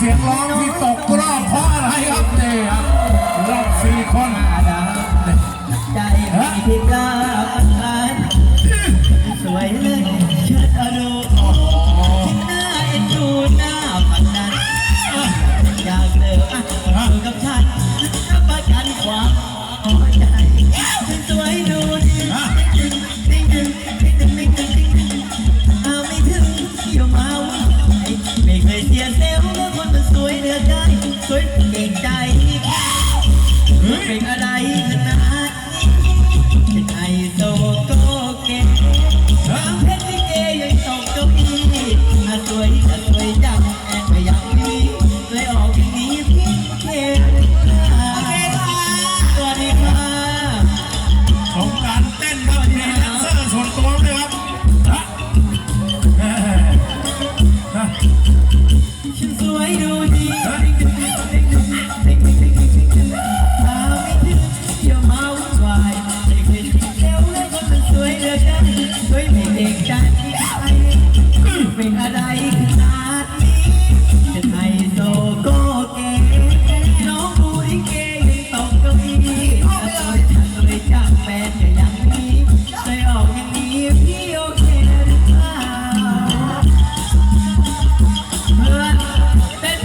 เสียงร้องที่ตกรอบเพราะอะไรครับเนี่ยครับรอบสี่คนใจที่กล้าพันสวยเลยเชิดอารมณ์หน้าเอ็นดูหน้าพันนั้นอยากเลิกอะอยู่กับฉัน ไม่เคยเสียเซลเมื่อคนมันสวยเหลือใจสวยเก่งใจเป็นอะไรขนาดนี้เป็นไโซเก่ง soy muy